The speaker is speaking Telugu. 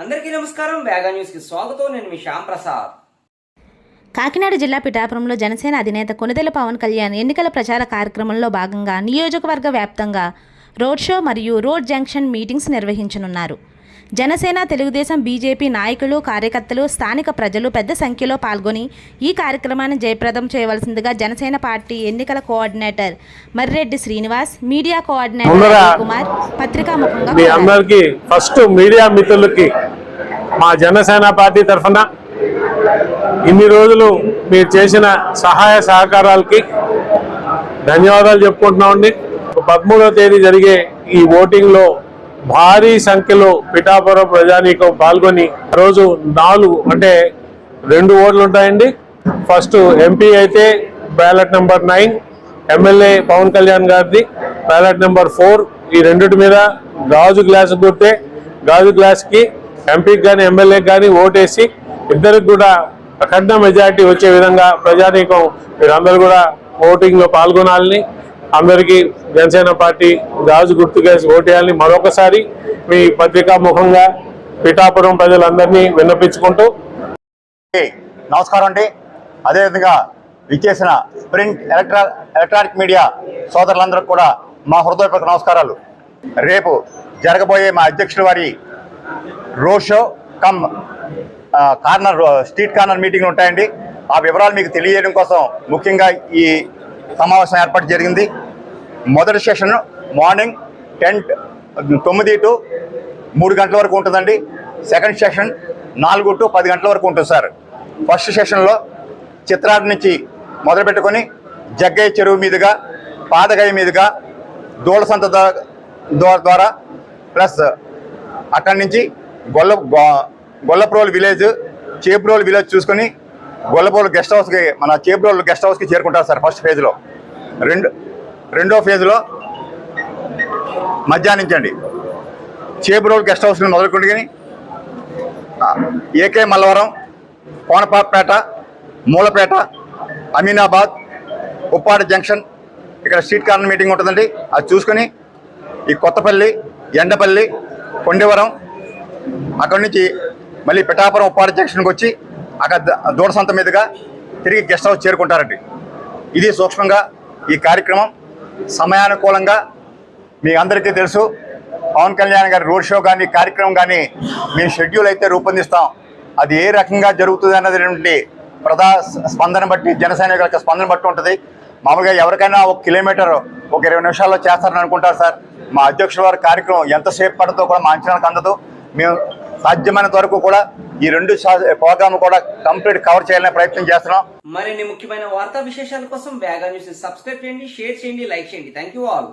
అందరికీ నమస్కారం. వేగా న్యూస్కి స్వాగతం. నేను మీ శ్యామ్ ప్రసాద్. కాకినాడ జిల్లా పిఠాపురంలో జనసేన అధినేత కొనిదెల పవన్ కళ్యాణ్ ఎన్నికల ప్రచార కార్యక్రమంలో భాగంగా నియోజకవర్గ వ్యాప్తంగా రోడ్ షో మరియు రోడ్ జంక్షన్ మీటింగ్స్ నిర్వహించనున్నారు. జనసేన తెలుగుదేశం బీజేపీ నాయకులు కార్యకర్తలు స్థానిక ప్రజలు పెద్ద సంఖ్యలో పాల్గొని ఈ కార్యక్రమాన్ని జయప్రదం చేయవలసిందిగా జనసేన పార్టీ ఎన్నికల coordinator Marreddy Srinivas media coordinator Kumar పత్రికాముఖంగా మీ కోరారు. అందరికి ఫస్ట్ మీడియా మిత్రులకి మా జనసేన పార్టీ తరఫున ఇన్ని రోజులు మీరు చేసిన సహాయ సహకారాలకి ధన్యవాదాలు చెప్పుకుంటున్నామండి పదమూడవ తేదీ జరిగే ఈ ఓటింగ్లో భారీ సంఖ్యలో పిఠాపురం ప్రజానీకం పాల్గొని రోజు నాలుగు అంటే రెండు ఓట్లు ఉంటాయండి. ఫస్ట్ ఎంపీ అయితే ballot number nine MLA Pawan Kalyan గారిది. బ్యాలెట్ నెంబర్ ఫోర్ ఈ రెండిటి మీద గాజు గ్లాస్ గుర్తే గాజు గ్లాస్కి ఎంపీకి కానీ ఎమ్మెల్యేకి కానీ ఓటేసి ఇద్దరికి కూడా అఖండ మెజారిటీ వచ్చే విధంగా ప్రజానీకం మీరందరూ కూడా ఓటింగ్లో పాల్గొనాలని అందరికీ జనసేన పార్టీ గాజు గుర్తుకేసి ఓటేయాలని మరొకసారి మీ పత్రికా ముఖంగా పిఠాపురం ప్రజలందరినీ విన్నపించుకుంటూ నమస్కారం అండి. అదేవిధంగా విచ్చేసిన ప్రింట్ ఎలక్ట్రా ఎలక్ట్రానిక్ మీడియా సోదరులందరికీ కూడా మా హృదయపూర్వక నమస్కారాలు. రేపు జరగబోయే మా అధ్యక్షుల వారి road show cum corner street corner మీటింగ్లు ఉంటాయండి. ఆ వివరాలు మీకు తెలియజేయడం కోసం ముఖ్యంగా ఈ సమావేశం ఏర్పాటు జరిగింది. మొదటి సెషన్ మార్నింగ్ టెన్ తొమ్మిది టు మూడు గంటల వరకు ఉంటుందండి. సెకండ్ సెషన్ నాలుగు టు పది గంటల వరకు ఉంటుంది సార్. ఫస్ట్ సెషన్లో చిత్రాల నుంచి మొదలుపెట్టుకొని జగ్గయ్య చెరువు మీదుగా పాదగయ్య మీదుగా దూళసంత దా- ద్వారా ప్లస్ అక్కడి నుంచి గొల్ల గొ- గొల్లప్రోలు విలేజ్ చేప్రోలు విలేజ్ చూసుకొని గొల్లప్రోలు గెస్ట్ హౌస్కి మన చేప్రోలు గెస్ట్ హౌస్కి చేరుకుంటారు సార్ ఫస్ట్ ఫేజ్లో. రెండు రెండో ఫేజ్లో మధ్యాహ్నించండి చేపురోలు గెస్ట్ హౌస్ మొదలుకొని A K Mallavaram Konapapeta Moolapeta Aminabad Uppada junction ఇక్కడ స్ట్రీట్ కార్నర్ మీటింగ్ ఉంటుందండి. అది చూసుకొని ఈ కొత్తపల్లి ఎండపల్లి కొండవరం అక్కడి నుంచి మళ్ళీ పిఠాపురం ఉప్పాడ జంక్షన్కి వచ్చి అక్కడ దూడసంత మీదుగా తిరిగి గెస్ట్ హౌస్ చేరుకుంటారండి. ఇది సూక్ష్మంగా ఈ కార్యక్రమం సమయానుకూలంగా మీ అందరికీ తెలుసు. పవన్ కళ్యాణ్ గారి రోడ్ షో కానీ కార్యక్రమం కానీ మేము షెడ్యూల్ అయితే రూపొందిస్తాం. అది ఏ రకంగా జరుగుతుంది అన్నది ప్రధా స్పందన బట్టి జనసేన యొక్క స్పందన బట్టి ఉంటుంది. మామూలుగా ఎవరికైనా ఒక కిలోమీటర్ ఒక ఇరవై నిమిషాల్లో చేస్తారని అనుకుంటారు సార్. మా అధ్యక్షుల వారి కార్యక్రమం ఎంతసేపు పడుతుందో కూడా మా అంచనాలకు అందదు. మేము సాధ్యమైనంత వరకు కూడా ఈ రెండు ప్రోగ్రామ్ కూడా కంప్లీట్ కవర్ చేయాలనే ప్రయత్నం చేస్తున్నాం. మరిన్ని ముఖ్యమైన వార్తా విశేషాల కోసం వేగా న్యూస్ సబ్స్క్రైబ్ చేయండి షేర్ చేయండి లైక్ చేయండి. Thank you all.